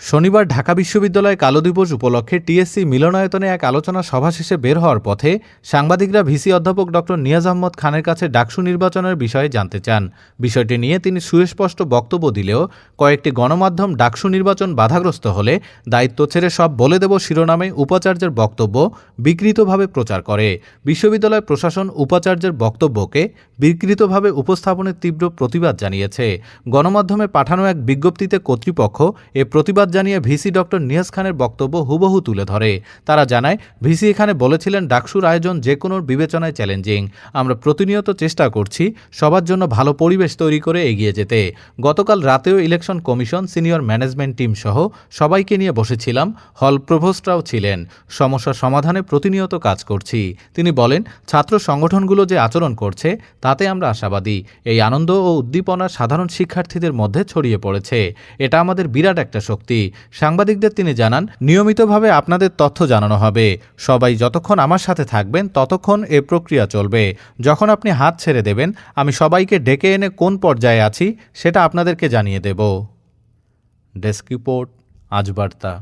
শনিবার ঢাকা বিশ্ববিদ্যালয়ে কালো দিবস উপলক্ষে টিএসসি মিলনায়তনে এক আলোচনা সভা শেষে বের হওয়ার পথে সাংবাদিকরা ভিসি অধ্যাপক ড. নিয়াজ আহমদ খানের কাছে ডাকসু নির্বাচনের বিষয়ে জানতে চান। বিষয়টি নিয়ে তিনি সুস্পষ্ট বক্তব্য দিলেও কয়েকটি গণমাধ্যম ডাকসু নির্বাচন বাধাগ্রস্ত হলে দায়িত্ব ছেড়ে সব বলে দেব শিরোনামে উপাচার্যের বক্তব্য বিকৃতভাবে প্রচার করে। বিশ্ববিদ্যালয় প্রশাসন উপাচার্যের বক্তব্যকে বিকৃতভাবে উপস্থাপনের তীব্র প্রতিবাদ জানিয়েছে। গণমাধ্যমে পাঠানো এক বিজ্ঞপ্তিতে কর্তৃপক্ষ এ প্রতিবাদ জানিয়ে ভিসি ডক্টর নিয়াজ খানের বক্তব্য হুবহু তুলে ধরে। তারা জানায়, ভিসি এখানে বলেছিলেন ডাকসুর আয়োজন যে কোনো বিবেচনায় চ্যালেঞ্জিং। আমরা প্রতিনিয়ত চেষ্টা করছি সবার জন্য ভালো পরিবেশ তৈরি করে এগিয়ে যেতে। গতকাল রাতেও election commission, senior management team সহ সবাইকে নিয়ে বসেছিলাম। হল প্রভোস্টরাও ছিলেন। সমস্যা সমাধানে প্রতিনিয়ত কাজ করছি। তিনি বলেন, ছাত্র সংগঠনগুলো যে আচরণ করছে, তাতে আমরা আশাবাদী। এই আনন্দ ও উদ্দীপনা সাধারণ শিক্ষার্থীদের মধ্যে ছড়িয়ে পড়েছে। এটা আমাদের বিরাট একটা শক্তি। সাংবাদিকদের তিনি জানান, নিয়মিতভাবে আপনাদের তথ্য জানানো হবে। সবাই যতক্ষণ আমার সাথে থাকবেন, ততক্ষণ এ প্রক্রিয়া চলবে। যখন আপনি হাত ছেড়ে দেবেন, আমি সবাইকে ডেকে এনে কোন পর্যায়ে আছি, সেটা আপনাদেরকে জানিয়ে দেব। ডেস্ক রিপোর্ট আজ বার্তা